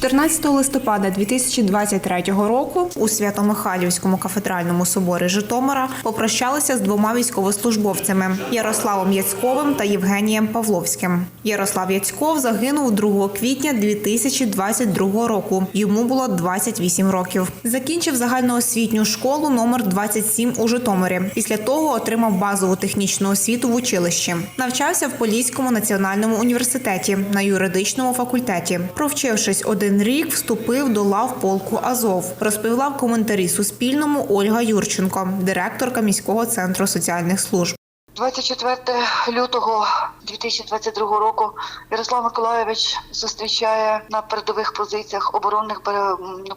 14 листопада 2023 року у Свято-Михайлівському кафедральному соборі Житомира попрощалися з двома військовослужбовцями Ярославом Яцьковим та Євгенієм Павловським. Ярослав Яцьков загинув 2 квітня 2022 року. Йому було 28 років. Закінчив загальноосвітню школу номер 27 у Житомирі. Після того отримав базову технічну освіту в училищі. Навчався в Поліському національному університеті на юридичному факультеті. Провчившись один рік, вступив до лав полку Азов. Розповіла в коментарі Суспільному Ольга Юрченко, директорка міського центру соціальних служб. 24 лютого 2022 року Ярослав Миколайович зустрічає на передових позиціях, оборонних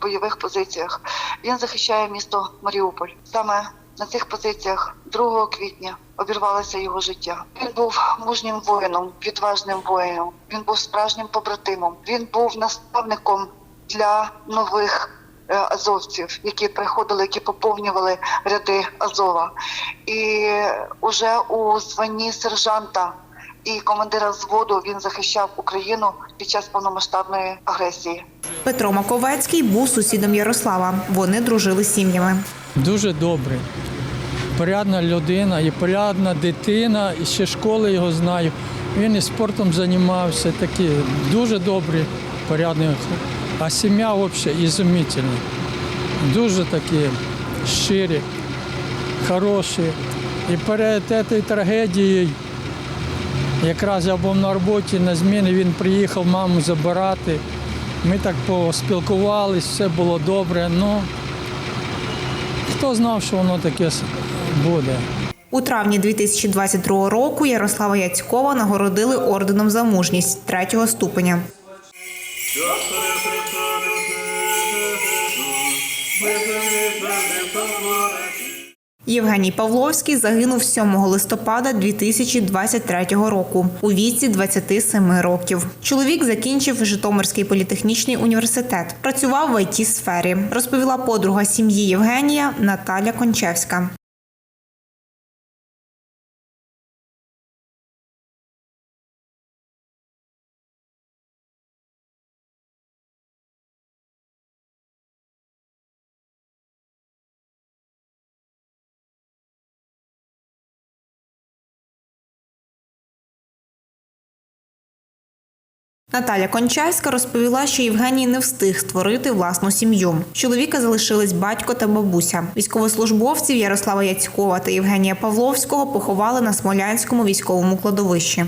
бойових позиціях. Він захищає місто Маріуполь. Саме на цих позиціях 2 квітня обірвалося його життя. Він був мужнім воїном, відважним воїном. Він був справжнім побратимом. Він був наставником для нових е, азовців, які приходили, які поповнювали ряди Азова. І уже у званні сержанта і командира взводу він захищав Україну під час повномасштабної агресії. Петро Маковецький був сусідом Ярослава. Вони дружили з сім'ями. Дуже добрий. Порядна людина і порядна дитина, і ще школи його знаю. Він і спортом займався, такий дуже добрий, порядний. А сім'я взагалі ізумітельна. Дуже такі щирі, хороші. І перед цією трагедією, якраз я був на роботі на зміні, він приїхав маму забирати. Ми так поспілкувалися, все було добре. Ну, Хто знав, що воно таке буде? У травні 2022 року Ярослава Яцькова нагородили орденом за мужність третього ступеня. Євгеній Павловський загинув 7 листопада 2023 року у віці 27 років. Чоловік закінчив Житомирський політехнічний університет. Працював в it сфері розповіла подруга сім'ї Євгенія Наталя Кончевська. Наталя Кончайська розповіла, що Євгеній не встиг створити власну сім'ю. Чоловіка залишились батько та бабуся. Військовослужбовців Ярослава Яцькова та Євгенія Павловського поховали на Смолянському військовому кладовищі.